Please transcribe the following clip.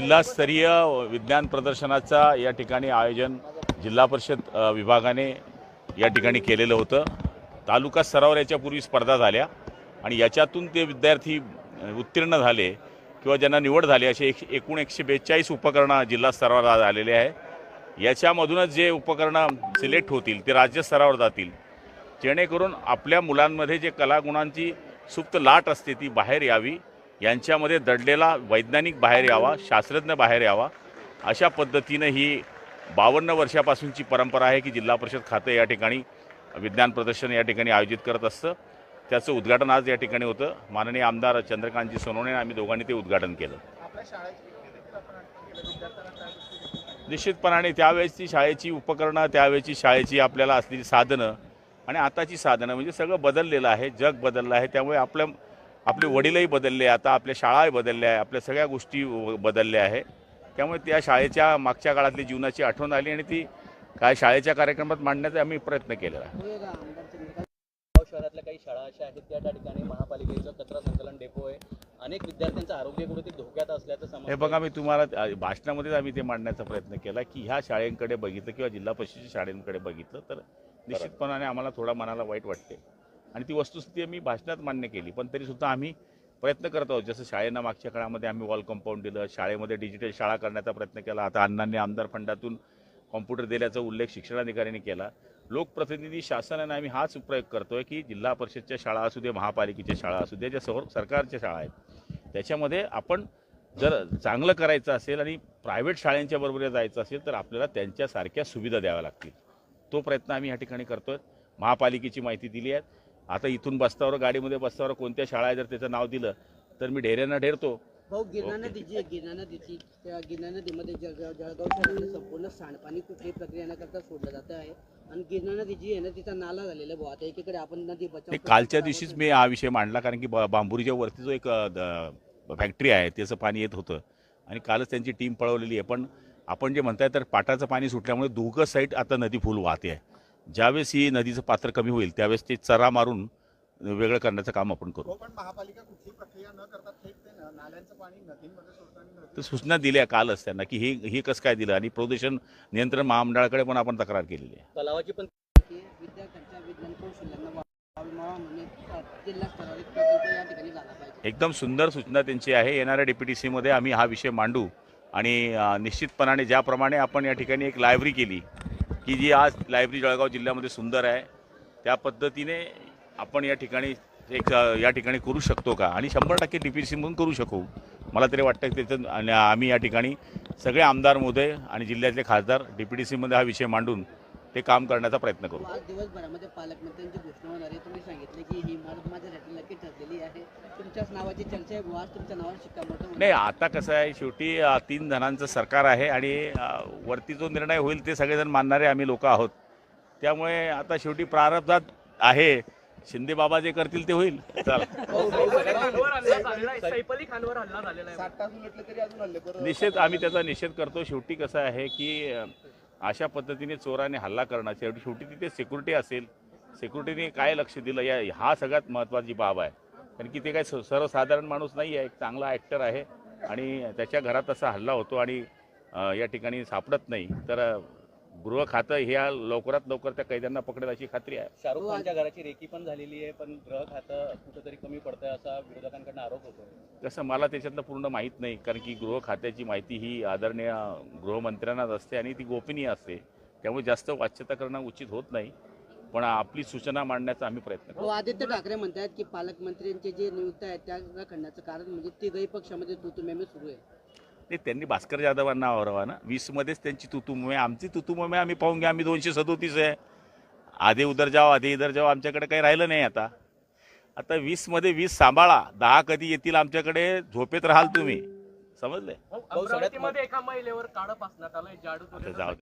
जिल्हास्तरीय विज्ञान प्रदर्शनाचा या ठिकाणी आयोजन जिल्हा परिषद विभागाने या ठिकाणी केलेलं होतं. तालुका स्तरावर याच्यापूर्वी स्पर्धा झाल्या आणि याच्यातून ते विद्यार्थी उत्तीर्ण झाले किंवा ज्यांना निवड झाली असे एक एकूण एकशे बेचाळीस उपकरणं जिल्हा स्तरावर आलेले आहे याच्यामधूनच जे उपकरणं सिलेक्ट होतील ते राज्यस्तरावर जातील. जेणेकरून आपल्या मुलांमध्ये जे कलागुणांची सुप्त लाट असते ती बाहेर यावी. यांच्यामध्ये दडलेला वैज्ञानिक बाहेर यावा शास्त्रज्ञ बाहेर यावा अशा पद्धतीनं ही बावन्न वर्षापासूनची परंपरा आहे की जिल्हा परिषद खातं या ठिकाणी विज्ञान प्रदर्शन या ठिकाणी आयोजित करत असतं. त्याचं उद्घाटन आज या ठिकाणी होतं. माननीय आमदार चंद्रकांतजी सोनवणे आम्ही दोघांनी ते उद्घाटन केलं. निश्चितपणाने त्यावेळेसची शाळेची उपकरणं त्यावेळेची शाळेची आपल्याला असलेली साधनं आणि आताची साधनं म्हणजे सगळं बदललेलं आहे. जग बदललं आहे. त्यामुळे आपल्या आपले वडीलही बदलले आता आपल्या शाळाही बदलल्या आहे आपल्या सगळ्या गोष्टी बदलल्या आहे. त्यामुळे त्या शाळेच्या मागच्या काळातली जीवनाची आठवण आली आणि ती काय शाळेच्या कार्यक्रमात मांडण्याचा आम्ही प्रयत्न केलेला आहे. शहरातल्या काही शाळा अशा आहेत त्या ठिकाणी महापालिकेचं कचरा संकलन डेपो आहे. अनेक विद्यार्थ्यांचं आरोग्य कुठेतरी धोक्यात असल्याचं हे बघा मी तुम्हाला भाषणामध्येच आम्ही ते मांडण्याचा प्रयत्न केला की ह्या शाळेंकडे बघितलं किंवा जिल्हा परिषदेच्या शाळेंकडे बघितलं तर निश्चितपणाने आम्हाला थोडा मनाला वाईट वाटते. आणि ती वस्तुस्थिती मी भाषणात मान्य केली. पण तरीसुद्धा आम्ही प्रयत्न करत आहोत. जसं शाळेनं मागच्या काळामध्ये आम्ही वॉल कंपाऊंड दिलं शाळेमध्ये डिजिटल शाळा करण्याचा प्रयत्न केला. आता अण्णांनी आमदार फंडातून कॉम्प्युटर दिल्याचा उल्लेख शिक्षणाधिकाऱ्यांनी केला. लोकप्रतिनिधी शासनाने आम्ही हाच प्रयोग करतोय की जिल्हा परिषदच्या शाळा असू दे महापालिकेच्या शाळा असू दे ज्या सर सरकारच्या शाळा आहेत. त्याच्यामध्ये आपण जर चांगलं करायचं असेल आणि प्रायव्हेट शाळांच्या बरोबर जायचं असेल तर आपल्याला त्यांच्यासारख्या सुविधा द्याव्या लागतील. तो प्रयत्न आम्ही या ठिकाणी करतोय. महापालिकेची माहिती दिली आहे. आता इथून बस्तावर गाडीमध्ये बस्तावर कोणत्या शाळा आहे जर त्याचं नाव दिलं तर मी ढेऱ्यांना ढेरतो. भाऊ गिरणा ओके. नदी जी आहे गिरणा नदीची त्या गिरणा नदीमध्ये जळगाव जळगाव शहरातलं संपूर्ण सांडपाणी कुठल्याही प्रक्रिया न करता सोडलं जातं आहे. आणि गिरणा नदी जी आहे ना तिचा नाला झालेला भाऊ आता एकीकडे आपण नदी बचाव ते कालच्या दिवशीच मी हा विषय मांडला कारण की ब- बांबुरीच्या वरती जो एक अ, द- फॅक्टरी आहे त्याचं पाणी येत होतं. आणि कालच त्यांची टीम पळवलेली आहे. पण आपण जे म्हणताय तर पाटाचं पाणी सुटल्यामुळे दोघं साईड आता नदी फुल वाहते आहे. ज्यावेळेस ही नदीचं पात्र कमी होईल त्यावेळेस ते चरा मारून वेगळं करण्याचं काम आपण करू. हो पण महापालिका कुठली प्रक्रिया न करता थेट ते न- नाल्यांचं पाणी नदीमध्ये सोडतं आणि नदी- तर सूचना दिल्या कालच त्यांना की हे हे कसं काय दिलं आणि प्रदूषण नियंत्रण महामंडळाकडे पण आपण तक्रार केलेली आहे. तलावाची पण एकदम सुंदर सूचना त्यांची आहे. येणाऱ्या डी पी टी सीमध्ये आम्ही हा विषय मांडू आणि निश्चितपणाने ज्याप्रमाणे आपण या ठिकाणी एक लायब्ररी केली की जी आज लायब्ररी जळगाव जिल्ह्यामध्ये सुंदर आहे त्या पद्धतीने आपण या ठिकाणी एक या ठिकाणी करू शकतो का? आणि शंभर टक्के डी पी सी म्हणून करू शकू. मला तरी वाटतं की त्याचं आणि आम्ही या ठिकाणी सगळे आमदार मोदे आणि जिल्ह्यातले खासदार डी पी टी सीमध्ये हा विषय मांडून ते काम करण्याचा प्रयत्न करू. आज दिवसभरामध्ये पालकमंत्र्यांची घोषणा होणार आहे. तुम्ही सांगितलं की ही इमारत माझ्यासाठी नक्की ठरलेली आहे. तुमच्याच नावाची चर्चा आहे. तुमच्या नावावर शिक्कामोर्तब नाही आता कसं आहे शेवटी तीन जणांचं सरकार आहे आणि वरती जो निर्णय होईल ते सगळेजण मानणारे आम्ही लोक आहोत. त्यामुळे आता शेवटी प्रारब्धात आहे. शिंदे बाबा जे करतील ते होईल. चला. सैफ अली खानवर हल्ला झालेला आहे सात तास उलटले तरी अजून हल्ले बरोबर निषेध आम्ही त्याचा निषेध करतो. शेवटी कसं आहे की अशा पद्धतीने चोराने हल्ला करणं शेवटी शेवटी तिथे सिक्युरिटी असेल. सिक्युरिटीने काय लक्ष दिलं? या हा सगळ्यात महत्त्वाची बाब आहे. कारण की ते काय स- सर्वसाधारण माणूस नाही आहे एक चांगला ॲक्टर आहे. आणि त्याच्या घरात असा हल्ला होतो आणि या ठिकाणी सापडत नाही. तर गृह खातं ह्या लवकरात लवकर त्या कैद्यांना पकडेल अशी खात्री आहे. शाहरुख खानच्या घराची रेकी पण झालेली आहे पण ग्रह खातं कुठेतरी कमी पडतंय असा विरोधकांकडून आरोप होतोय. कसं मला त्याच्यातलं पूर्ण माहीत नाही कारण की गृह खात्याची माहिती ही आदरणीय गृहमंत्र्यांनाच असते आणि ती गोपनीय असते. त्यामुळे जास्त वाच्यता करणं उचित होत नाही पण आपली सूचना मांडण्याचा आम्ही प्रयत्न करू हो आदित्य ठाकरे म्हणतात की पालकमंत्र्यांचे जे नियुक्त आहेत त्या खंडाचं कारण म्हणजे तिघही पक्षामध्ये तुतुमेमे सुरू आहे. ते त्यांनी भास्कर जाधवांना आवरावा ना. वीसमध्येच त्यांची तुतुमय आमची तुतुमय आम्ही पाहून घ्या आम्ही दोनशे सदोतीस आहे. आधे उदर जाव आधे इधर जाव आमच्याकडे काही राहिलं नाही आता. आता वीसमध्ये वीस सांभाळा. दहा कधी येतील आमच्याकडे झोपेत राहाल तुम्ही. समजले अमरावतीमध्ये एका महिलेवर काढं पासण्यात आलंय जाडू जाऊ.